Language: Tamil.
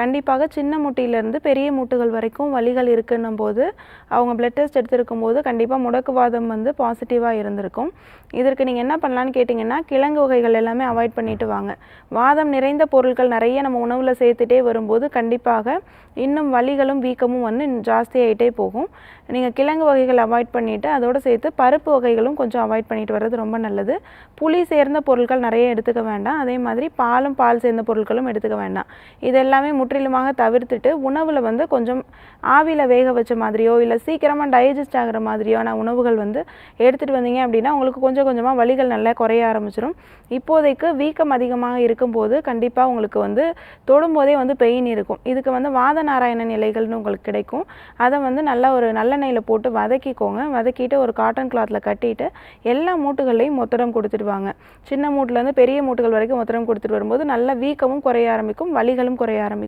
கண்டிப்பாக சின்ன மூட்டியிலேருந்து பெரிய மூட்டுகள் வரைக்கும் வலிகள் இருக்குன்னும் போது அவங்க பிளட் டெஸ்ட் எடுத்திருக்கும் போது கண்டிப்பாக முடக்குவாதம் வந்து பாசிட்டிவாக இருந்திருக்கும். இதற்கு நீங்கள் என்ன பண்ணலான்னு கேட்டிங்கன்னா கிழங்கு வகைகள் எல்லாமே அவாய்ட் பண்ணிட்டு வாங்க. வாதம் நிறைந்த பொருட்கள் நிறைய நம்ம உணவில் சேர்த்துட்டே வரும்போது கண்டிப்பாக இன்னும் வலிகளும் வீக்கமும் வந்து ஜாஸ்தியாகிட்டே போகும். நீங்கள் கிழங்கு வகைகள் அவாய்ட் பண்ணிவிட்டு அதோடு சேர்த்து பருப்பு வகைகளும் கொஞ்சம் அவாய்ட் பண்ணிட்டு வர்றது ரொம்ப நல்லது. புளி சேர்ந்த பொருட்கள் நிறைய எடுத்துக்க வேண்டாம். அதே மாதிரி பாலும் பால் சேர்ந்த பொருட்களும் எடுத்துக்க வேண்டாம். இது எல்லாமே முற்றிலுமாக தவிர்த்துட்டு உணவில் வந்து கொஞ்சம் ஆவியில் வேக வச்ச மாதிரியோ இல்லை சீக்கிரமாக டைஜஸ்ட் ஆகிற மாதிரியான உணவுகள் வந்து எடுத்துகிட்டு வந்தீங்க அப்படின்னா உங்களுக்கு கொஞ்சம் கொஞ்சமாக வலிகள் நல்லா குறைய ஆரம்பிச்சிடும் இப்போதைக்கு வீக்கம் அதிகமாக இருக்கும்போது கண்டிப்பாக உங்களுக்கு வந்து தொடும்போதே வந்து பெயின் இருக்கும். இதுக்கு வந்து வாத நாராயணன் இலைகள்னு உங்களுக்கு கிடைக்கும். அதை வந்து நல்லா ஒரு நல்லெண்ணெயில் போட்டு வதக்கிக்கோங்க. வதக்கிட்டு ஒரு காட்டன் கிளாத்தில் கட்டிட்டு எல்லா மூட்டுகளையும் மொத்தடம் கொடுத்துட்டு வாங்க. சின்ன மூட்டிலேருந்து பெரிய மூட்டுகள் வரைக்கும் மொத்தடம் கொடுத்துட்டு வரும்போது நல்ல வீக்கமும் குறைய ஆரம்பிக்கும் வலிகளும் குறைய ஆரம்பிக்கும்.